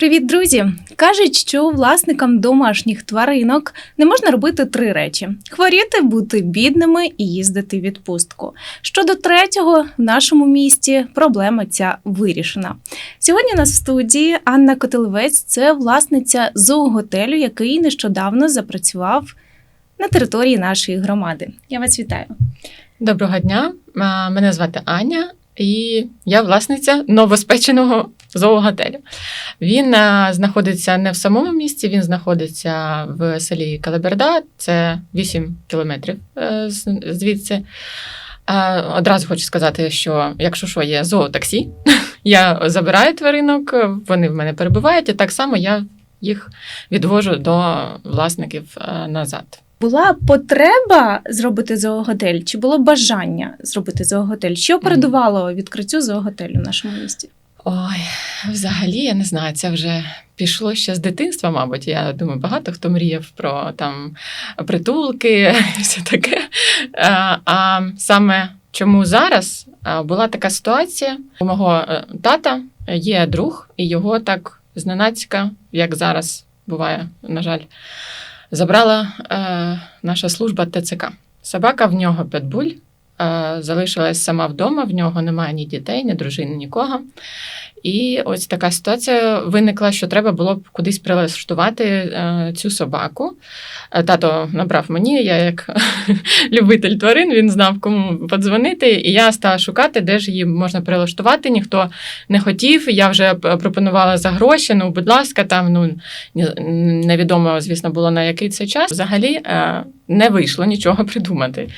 Привіт, друзі! Кажуть, що власникам домашніх тваринок не можна робити три речі: хворіти, бути бідними і їздити в відпустку. Щодо третього, в нашому місті проблема ця вирішена. Сьогодні у нас в студії Анна Котелевець, це власниця зооготелю, який нещодавно запрацював на території нашої громади. Я вас вітаю. Доброго дня, мене звати Аня, і я власниця новоспеченого зооготелю. Він а, знаходиться не в самому місті, він знаходиться в селі Калаберда, це 8 кілометрів е, звідси. А, Одразу хочу сказати, що якщо що, є зоотаксі, я забираю тваринок, вони в мене перебувають, і так само я їх відвожу до власників е, назад. Була потреба зробити зооготель, чи було бажання зробити зооготель? Що передувало відкриттю зооготелю в нашому місті? Ой, взагалі, я не знаю, це вже пішло ще з дитинства, мабуть. Я думаю, багато хто мріяв про там притулки і все таке. А, а саме чому зараз була така ситуація? У мого е, тата є друг, і його так зненацька, як зараз буває, на жаль, забрала е, наша служба ТЦК. Собака в нього питбуль. Е, Залишилась сама вдома, в нього немає ні дітей, ні дружини, нікого. І ось така ситуація виникла, що треба було б кудись прилаштувати е, цю собаку. Е, Тато набрав мені, я як любитель тварин, він знав, кому подзвонити, і я стала шукати, де ж її можна прилаштувати. Ніхто не хотів. Я вже пропонувала за гроші. Ну, будь ласка, там ну невідомо, звісно, було на який це час. Взагалі е, не вийшло нічого придумати.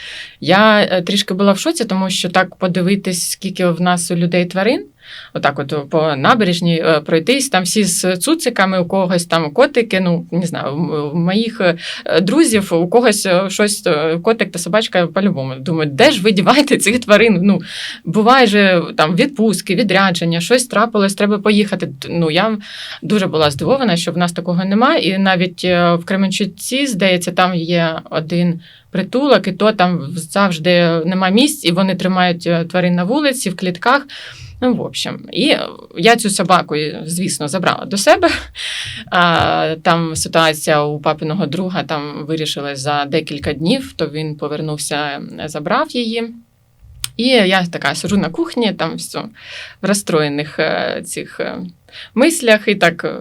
Я трішки була в шоці, тому що так подивитись, скільки в нас у людей тварин. Отак, от по набережній е, пройтись, там всі з цуциками, у когось там котики. Ну не знаю, в моїх е, друзів у когось е, щось котик та собачка по-любому. Думаю, де ж ви діваєте цих тварин? Ну буває же там відпустки, відрядження, щось трапилось, треба поїхати. Ну я дуже була здивована, що в нас такого немає. І навіть в Кременчуці, здається, там є один притулок, і то там завжди нема місць, і вони тримають тварин на вулиці, в клітках. Ну, в общем, і я цю собаку, звісно, забрала до себе. А, там ситуація у папиного друга там вирішилась за декілька днів, то він повернувся, забрав її. І я така сижу на кухні, там все в розстроєних е, цих е, мислях, і так е,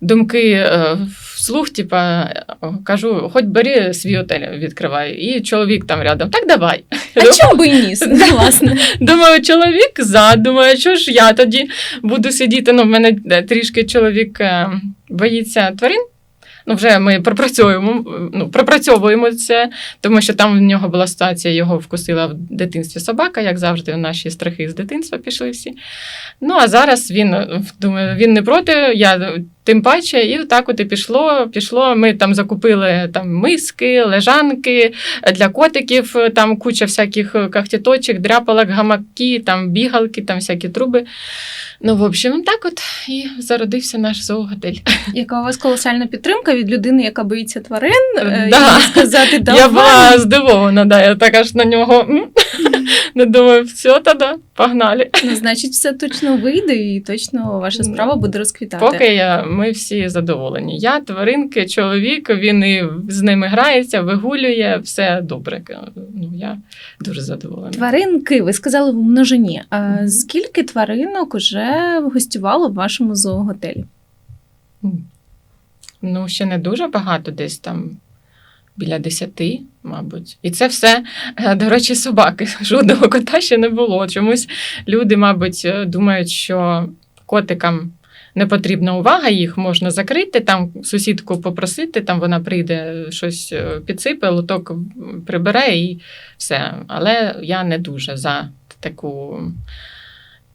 думки вслух, типа, кажу, хоч бери свій отель, відкривай. І чоловік там рядом, так давай. А чому би і ні? Власне. Думаю, чоловік за. Думаю, що ж я тоді буду сидіти. Ну, в мене е, трішки чоловік е, боїться тварин. Ну, вже ми пропрацьовуємо, ну, пропрацьовуємо це, тому що там в нього була ситуація, його вкусила в дитинстві собака, як завжди, наші страхи з дитинства пішли всі. Ну, а зараз він думаю, він не проти, я тим паче, і так от і пішло. пішло. Ми там закупили там миски, лежанки для котиків, там куча всяких кахтіточок, дряпалок, гамаки, там бігалки, там всякі труби. Ну, в общем, так от і зародився наш зооготель. Яка у вас колосальна підтримка від людини, яка боїться тварин, е, Да. і сказати Я була здивована, да, я так аж на нього не думаю, все тоді, погнали. Ну, значить, все точно вийде, і точно ваша справа буде розквітати. Поки я, ми всі задоволені. Я тваринки, чоловік, він і з ними грається, вигулює, все добре. Ну, я дуже задоволена. Тваринки, ви сказали в множині. А Мгм. скільки тваринок уже гостювало в вашому зооготелі? Ну, ще не дуже багато, десь там біля десяти, мабуть. І це все, е, до речі, собаки. Жодного кота ще не було. Чомусь люди, мабуть, е, думають, що котикам не потрібна увага, їх можна закрити, там сусідку попросити, там вона прийде, щось е, підсипе, лоток прибере і все. Але я не дуже за таку.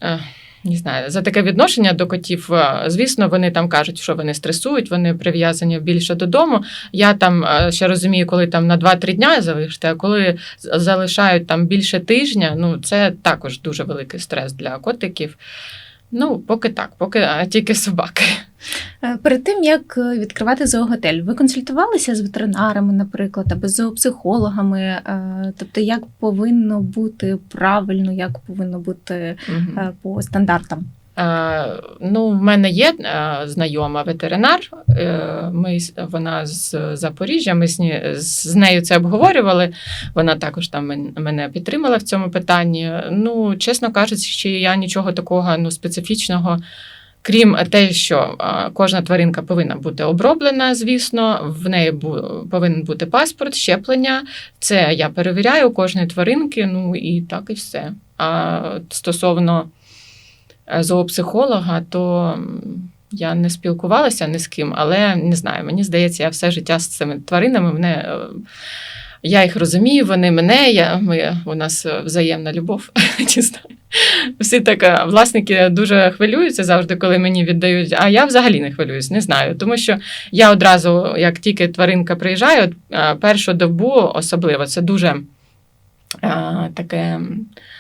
е, Не знаю, за таке відношення до котів, е, звісно, вони там кажуть, що вони стресують, вони прив'язані більше додому. Я там ще розумію, коли там на 2-3 дня залишити, а коли залишають там більше тижня, ну це також дуже великий стрес для котиків. Ну, поки так, поки а, тільки собаки. Е, Перед тим як е, відкривати зооготель, ви консультувалися з ветеринарами, наприклад, або з зоопсихологами, е, тобто як повинно бути правильно, як повинно бути е, по стандартам. Е, Ну, в мене є е, знайома ветеринар. Е, Ми, вона з Запоріжжя. Ми з, нею це обговорювали. Вона також там мене підтримала в цьому питанні. Ну, чесно кажучи, я нічого такого ну, специфічного. Крім те, що кожна тваринка повинна бути оброблена, звісно, в неї повинен бути паспорт, щеплення. Це я перевіряю у кожної тваринки, ну і так і все. А стосовно зоопсихолога, то я не спілкувалася ні з ким, але не знаю, мені здається, я все життя з цими тваринами. Мене, е, я їх розумію, вони мене, я, ми, у нас е, взаємна любов. Всі так, е, власники дуже хвилюються завжди, коли мені віддають. А я взагалі не хвилююсь, не знаю. Тому що я одразу, як тільки тваринка приїжджає, е, першу добу особливо, це дуже е, таке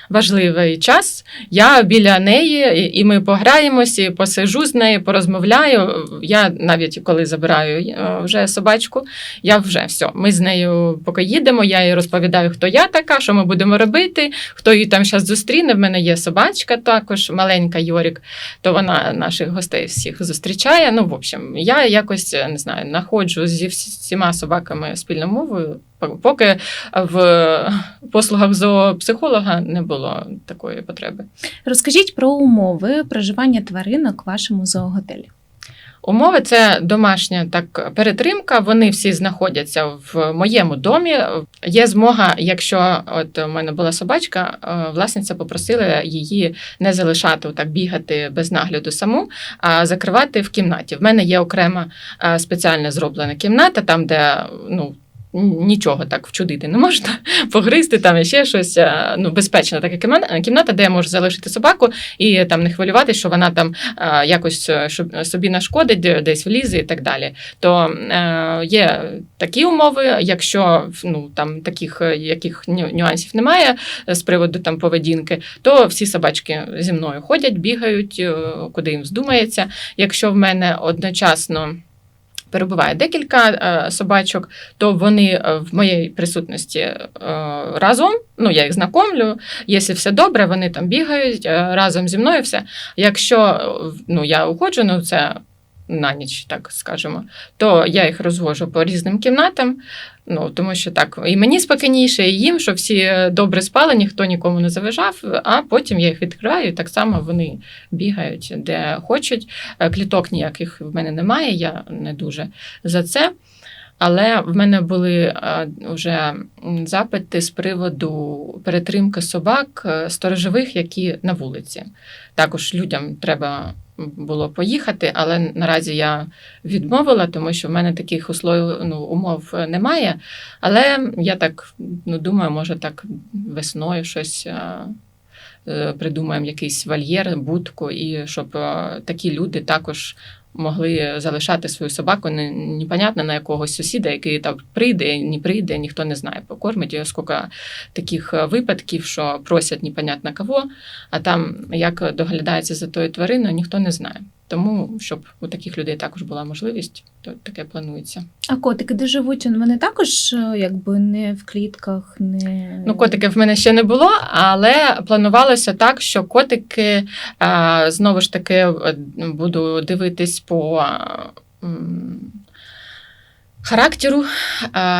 важливий час. Я біля неї, і- ми пограємося, і посижу з нею, порозмовляю. Я навіть коли забираю е, вже собачку, я вже все. Ми з нею поки їдемо, я їй розповідаю, хто я така, що ми будемо робити, хто її там зараз зустріне. В мене є собачка також, маленька Йорік, то вона наших гостей всіх зустрічає. Ну, в общем, я якось е, не знаю, знаходжу зі всіма собаками спільну мову. Поки в послугах зоопсихолога не було такої потреби. Розкажіть про умови проживання тваринок в вашому зооготелі. Умови це домашня так перетримка. Вони всі знаходяться в моєму домі. Є змога, якщо от у мене була собачка, е, власниця попросила її не залишати так бігати без нагляду саму, а закривати в кімнаті. В мене є окрема е, спеціально зроблена кімната, там де ну. Нічого так вчудити не можна, погризти там ще щось. е, Ну, безпечна така кімна- кімната, де я можу залишити собаку і там не хвилювати, що вона там е, якось е, щоб собі нашкодить, десь влізе і так далі. То є такі умови, якщо ну там таких яких ню- нюансів немає з приводу там поведінки, то всі собачки зі мною ходять, бігають, куди їм здумається. Якщо в мене одночасно. Перебуває декілька е, собачок, то вони е, в моїй присутності е, разом. Ну, я їх знакомлю. Якщо все добре, вони там бігають разом зі мною. Все. Якщо ну, я уходжу, ну це на ніч, так скажемо, то я їх розвожу по різним кімнатам. Ну, тому що так, і мені спокійніше, і їм, що всі добре спали, ніхто нікому не заважав, а потім я їх відкриваю, і так само вони бігають де хочуть. Е, Кліток ніяких в мене немає, я не дуже за це. Але в мене були е, вже запити з приводу перетримки собак е, сторожових, які на вулиці. Також людям треба було поїхати, але наразі я відмовила, тому що в мене таких услов, ну, умов е, немає. Але я так ну, думаю, може так весною щось. е, е, Придумаємо якийсь вольєр, будку, і щоб такі люди також могли залишати свою собаку не, непонятно на якогось сусіда, який там прийде, не прийде, ніхто не знає, покормить. І скільки таких е, випадків, що просять непонятно кого, а там як доглядається за тою твариною, ніхто не знає. Тому, щоб у таких людей також була можливість, то таке планується. А котики, де живуть, вони також е, якби не в клітках, не Ну, котики в мене ще не було, але планувалося так, що котики знову ж таки е, буду дивитись по характеру.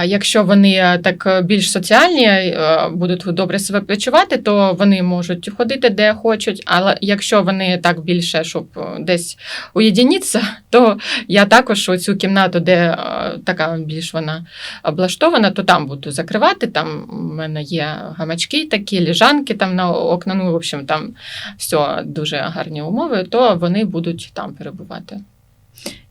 Якщо вони е, так більш соціальні, е, будуть добре себе почувати, то вони можуть ходити де хочуть. Але якщо вони так більше, щоб е, десь уєдиніться, то я також оцю кімнату, де е, така більш вона облаштована, то там буду закривати. Там у мене є гамачки такі, ліжанки там на окна. Ну, в общем, там все дуже гарні умови, то вони будуть там перебувати.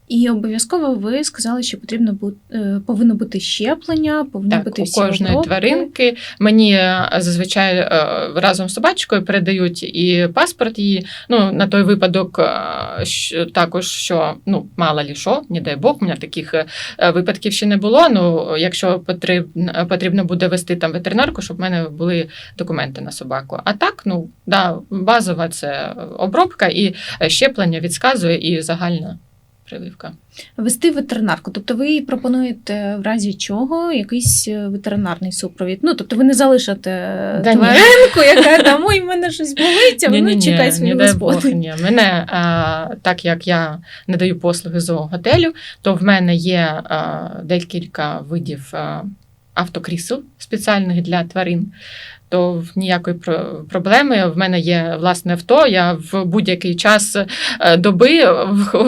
І обов'язково ви сказали, що потрібно бути повинно бути щеплення, повинні Так, бути у всі кожної обробки. тваринки мені е, зазвичай е, разом з собачкою передають і паспорт її. Ну на той випадок е, що, також, що ну мало лі що, не дай Бог, у мене таких е, випадків ще не було. Ну якщо потрібно, потрібно буде вести там ветеринарку, щоб в мене були документи на собаку. А так, ну да, базова це обробка і щеплення від сказу і загальна прививка. Вести ветеринарку. Тобто ви пропонуєте в разі чого якийсь е, ветеринарний супровід. Ну тобто ви не залишите Да ні. тваринку, яка там ой, в мене щось болить, а воно чекає свою ні. Мене, а, так як я надаю послуги зооготелю, то в мене є а, декілька видів а, автокрісел спеціальних для тварин. То ніякої про- проблеми в мене є власне авто. Я в будь-який час е, доби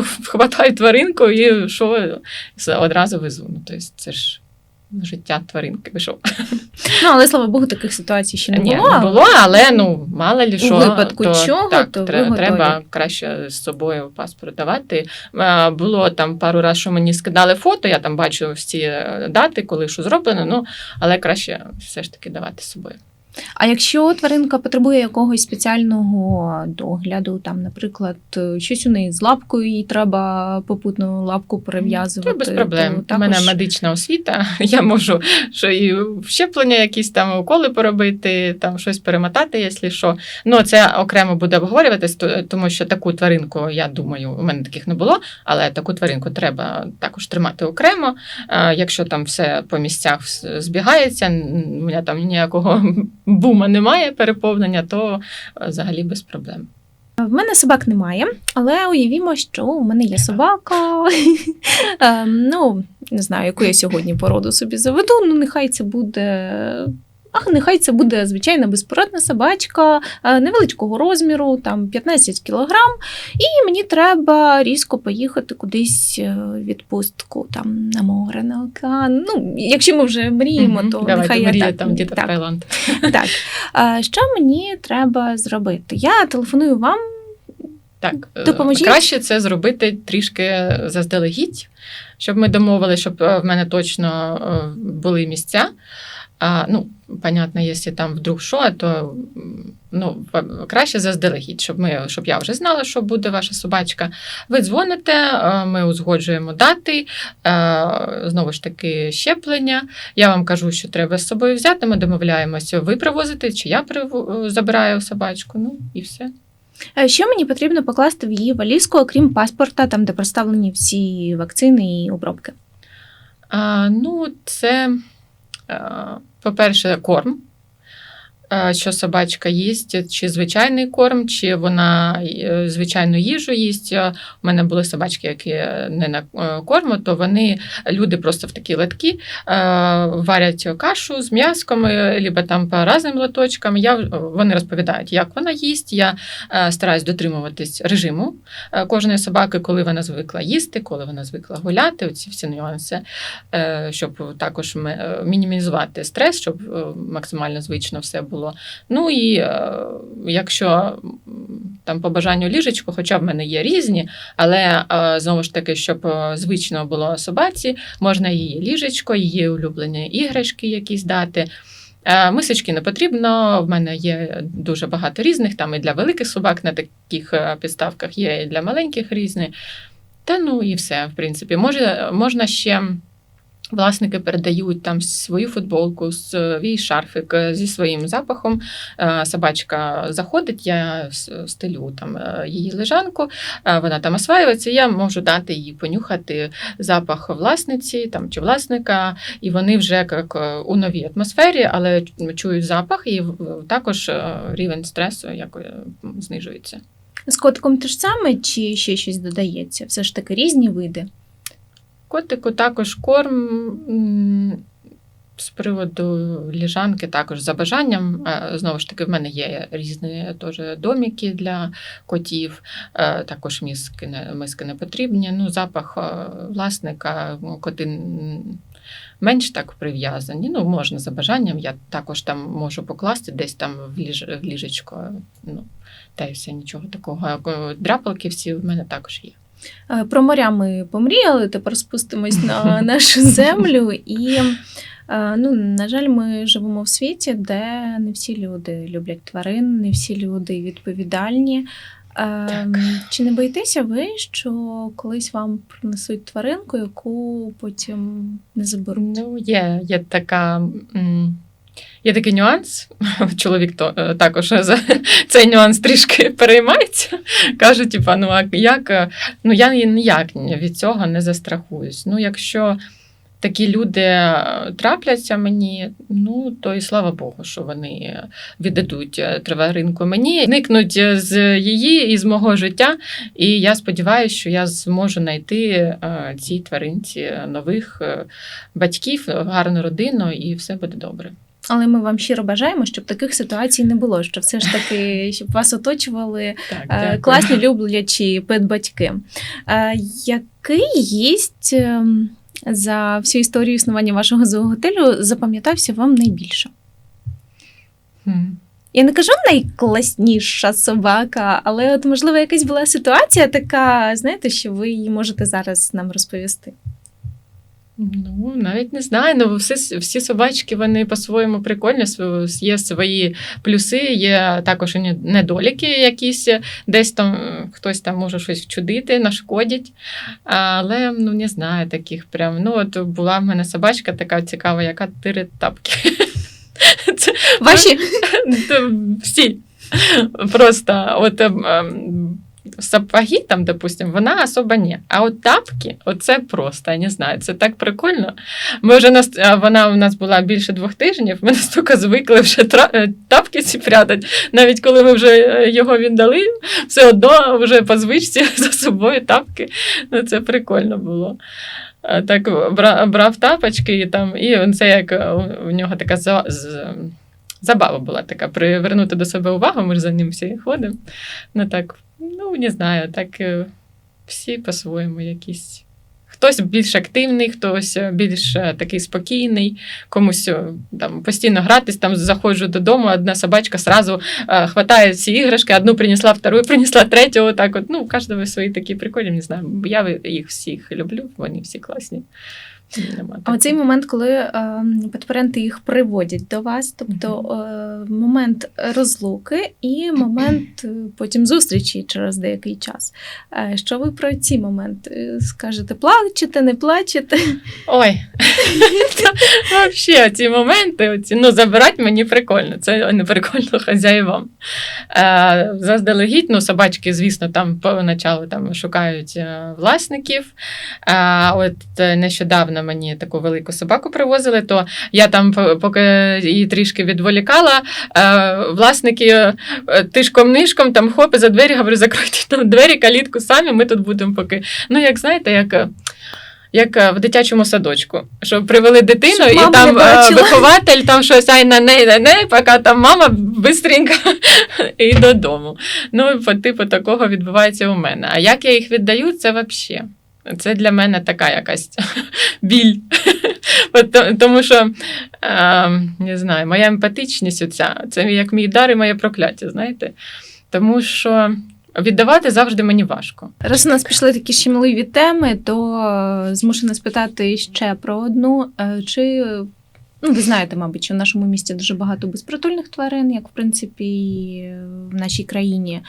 вхватаю тваринку і що одразу везу. Ну, тобто це ж життя тваринки. пішов. Ну але слава Богу, таких ситуацій ще не Ні, було. не було, але ну мало лі У випадку то, чого, так, то тре- ви треба краще з собою паспорт давати. Було там пару разів, що мені скидали фото, я там бачу всі е, дати, коли що зроблено, ну але краще все ж таки давати з собою. А якщо тваринка потребує якогось спеціального догляду, там, наприклад, е, щось у неї з лапкою, їй треба попутну лапку перев'язувати. Це без проблем. У також- мене медична освіта. Я можу що і щеплення, якісь там уколи поробити, там щось перемотати, якщо що. Ну це окремо буде обговорюватись, тому що таку тваринку, я думаю, у мене таких не було, але таку тваринку треба також тримати окремо. Якщо там все по місцях збігається, у мене там ніякого бума немає, переповнення, то е, взагалі без проблем. В мене собак немає, але уявімо, що у мене є собака. Ем, ну, не знаю, яку я сьогодні породу собі заведу. Ну, нехай це буде. Ах, нехай це буде звичайна безпорадна собачка е, невеличкого розміру, там 15 кілограм, і мені треба різко поїхати кудись е, в відпустку там на море, на океан. Ну, якщо ми вже мріємо, то Давайте, нехай я Марія, так. там діти в так. Таїланд. Так. А, Що мені треба зробити? Я телефоную вам. Так, е, Допоможіть. краще це зробити трішки заздалегідь, щоб ми домовили, щоб е, в мене точно е, були місця. А, ну, понятно, якщо там вдруг що, то ну, краще заздалегідь, щоб, ми, щоб я вже знала, що буде ваша собачка. Ви дзвоните, ми узгоджуємо дати, знову ж таки, щеплення. Я вам кажу, що треба з собою взяти. Ми домовляємося, ви привозите, чи я забираю собачку. Ну і все. Що мені потрібно покласти в її валізку, окрім паспорта, там де представлені всі вакцини і обробки? А, ну, це, по-перше, корм. А, Що собачка їсть, чи звичайний корм, чи вона е, звичайну їжу їсть. У мене були собачки, які не на е, корму, то вони, люди просто в такі латки е, варять кашу з м'яском, е, либо там по різним латочкам. Я, вони розповідають, як вона їсть. Я е, стараюсь дотримуватись режиму е, кожної собаки, коли вона звикла їсти, коли вона звикла гуляти, оці всі нюанси, е, щоб також е, мінімізувати стрес, щоб е, максимально звично все було. Ну і е, якщо там по бажанню ліжечку, хоча в мене є різні, але е, знову ж таки, щоб е, звично було собаці, можна її ліжечко, її улюблені іграшки якісь дати. Мисочки не потрібно. В мене є дуже багато різних, там і для великих собак на таких підставках є, і для маленьких різні. Та ну і все, в принципі. Може, можна ще. Власники передають там свою футболку, свій шарфик е, зі своїм запахом. Е, Собачка заходить, я стелю там е, її лежанку, вона там осваюється, я можу дати їй понюхати запах власниці там, чи власника, і вони вже як у новій атмосфері, але чують запах, і також рівень стресу як, знижується. З котиком те ж саме, чи ще щось додається? Все ж таки різні види. Котику також корм. З приводу ліжанки, також за бажанням. Е, Знову ж таки, в мене є різні теж доміки для котів, е, також миски не, миски не потрібні. Ну, запах е, власника, коти менш так прив'язані. Ну, можна за бажанням. Я також там можу покласти десь там в, ліж, в ліжечко. Ну, та й все, нічого такого. Дряпалки всі в мене також є. Е, Про моря ми помріяли, тепер спустимось на нашу землю. І, е, ну, на жаль, ми живемо в світі, де не всі люди люблять тварин, не всі люди відповідальні. Е, Чи не боїтеся ви, що колись вам принесуть тваринку, яку потім не заберуть? Ну, є, є така м, Є такий нюанс. Чоловік то е, також за цей нюанс трішки переймається. Каже, типа, ну а як е, ну я ніяк від цього не застрахуюсь. Ну, якщо такі люди е, трапляться мені, ну то і слава Богу, що вони віддадуть е, тваринку мені, зникнуть з її і з мого життя. І я сподіваюся, що я зможу знайти е, цій тваринці нових е, батьків, гарну родину, і все буде добре. Але ми вам щиро бажаємо, щоб таких ситуацій не було. Що все ж таки, щоб вас оточували Так, е, класні люблячі педбатьки. Е, Який гість ем, за всю історію існування вашого зооготелю запам'ятався вам найбільше? Я не кажу найкласніша собака, але от можливо якась була ситуація така, знаєте, що ви її можете зараз нам розповісти. Ну, навіть не знаю. Ну, всі, всі собачки вони по-своєму прикольні. Є свої плюси, є також і недоліки якісь. Десь там е, хтось там може щось вчудити, нашкодять. Але ну не знаю таких прям. Ну, от була в мене собачка така цікава, яка тире тапки. Це Ваші всі. Просто от ем, ем, сапоги там, допустим, вона особо ні. А от тапки, оце просто, я не знаю, це так прикольно. Ми вже нас, вона у нас була більше двох тижнів, ми настільки звикли вже е, тапки ці прятати. Навіть коли ми вже е, його віддали, все одно вже по звичці за собою тапки. Ну, це прикольно було. Так брав тапочки і там, і це як е, у нього така з- забава була така привернути до себе увагу, ми ж за ним всі ходимо. Ну так, ну не знаю, так е, всі по-своєму якісь. Хтось більш активний, хтось е, більш е, такий спокійний, комусь там постійно гратись, там заходжу додому, одна собачка сразу е, хватає всі іграшки, одну принесла, вторую принесла, третю, отак от. Ну, у кожного свої такі прикольні, не знаю. Я їх всіх люблю, вони всі класні. Нема А оцей момент, коли е, пацієнти їх приводять до вас, тобто е, момент розлуки і момент е, потім зустрічі через деякий час. Е, що ви про ці моменти Е, скажете? Плачете, не плачете? Ой, взагалі ці моменти, ну, забирати мені прикольно, це не прикольно хазяївам. Е, заздалегідь, ну, собачки, звісно, там поначалу там шукають е, власників. Е, от е, нещодавно мені таку велику собаку привозили, то я там, поки її трішки відволікала, е, власники е, тишком-нишком там хоп, за двері, говорю, закройте там двері, калітку самі, ми тут будемо поки. Ну, як знаєте, як. Як е, в дитячому садочку, що привели дитину, Щоб і там вихователь там щось ай на неї, на неї, поки там мама бистренько і додому. Ну, по типу такого відбувається у мене. А як я їх віддаю, це взагалі. Це для мене така якась біль. Тому що е, не знаю, моя емпатичність оця, це як мій дар і моє прокляття, знаєте? Тому що віддавати завжди мені важко. Раз у нас пішли такі щемливі теми, то е, змушена спитати ще про одну. Е, Чи ну, ви знаєте, мабуть, що в нашому місті дуже багато безпритульних тварин, як в принципі і в нашій країні.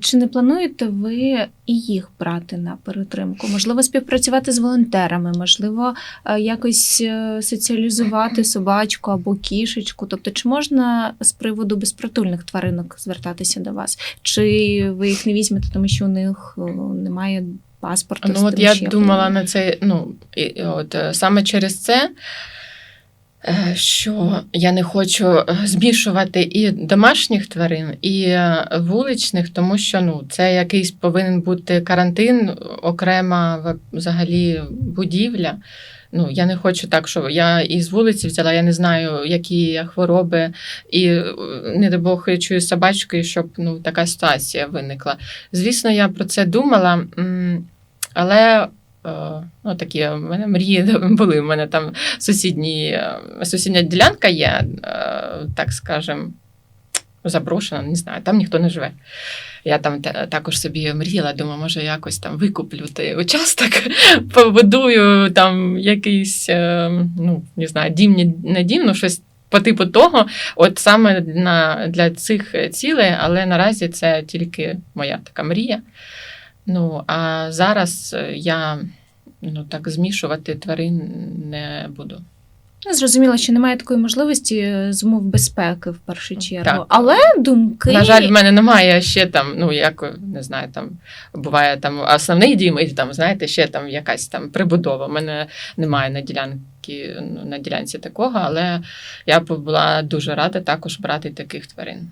Чи не плануєте ви і їх брати на перетримку? Можливо, співпрацювати з волонтерами, можливо, е, якось е, соціалізувати собачку або кішечку? Тобто, чи можна з приводу безпритульних тваринок звертатися до вас? Чи ви їх не візьмете, тому що у них е, немає паспорту? Ну, от я думала на це, ну, і, от саме через це. Е, Що я не хочу е, змішувати і домашніх тварин, і е, вуличних, тому що ну це якийсь повинен бути карантин, окрема взагалі будівля. Ну я не хочу так, що я із вулиці взяла, я не знаю, які хвороби, і не дай Бог чую собачкою, щоб ну така ситуація виникла. Звісно, я про це думала, але ну, такі в мене мрії були. У мене там сусідні, е, сусідня ділянка є, е, так скажем, заброшена, не знаю, там ніхто не живе. Я там також собі мріяла, думаю, може якось там викуплю той участок, побудую там якийсь, е, ну, не знаю, дім, не дім, ну щось по типу того, от саме на, для цих цілей, але наразі це тільки моя така мрія. Ну, а зараз е, я ну, так змішувати тварин не буду. Ну, Зрозуміло, що немає такої можливості е, з умов безпеки в першу чергу. Так. Але думки На жаль, в мене немає ще там, ну як не знаю, там буває там основний дім, і там, знаєте, ще там якась там прибудова. У мене немає на ділянці, ну, на ділянці такого, але я б була дуже рада також брати таких тварин.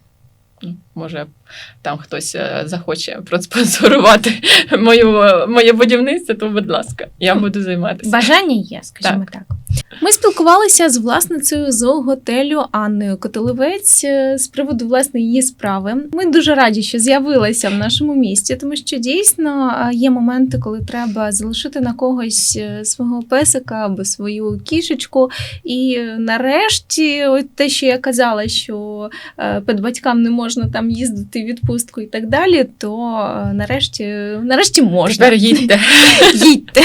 Може, там хтось е, захоче проспонсорувати мою, моє будівництво, то, будь ласка, я буду займатися. бажання є, скажімо так. Ми спілкувалися з власницею зооготелю Анною Котелевець е, з приводу власне її справи. Ми дуже раді, що з'явилася в нашому місті, тому що дійсно е, є моменти, коли треба залишити на когось свого песика або свою кішечку. І нарешті, от те, що я казала, що е, педбатькам не можна там їздити в відпустку і так далі, то е, нарешті, нарешті можна. Тепер їдьте. Їдьте.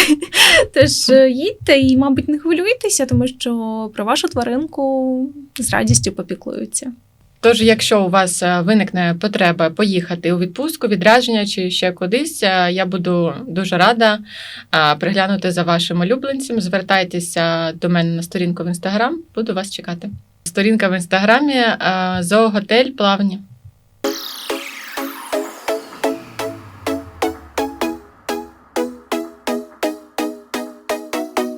Тож е, їдьте і, мабуть, не хвилюйтеся, тому що про вашу тваринку з радістю попіклуються. Тож, якщо у вас е, виникне потреба поїхати у відпустку, відрядження чи ще кудись, я буду дуже рада приглянути за вашим улюбленцем. Звертайтеся до мене на сторінку в інстаграм, буду вас чекати. Сторінка в інстаграмі зооготель плавні. you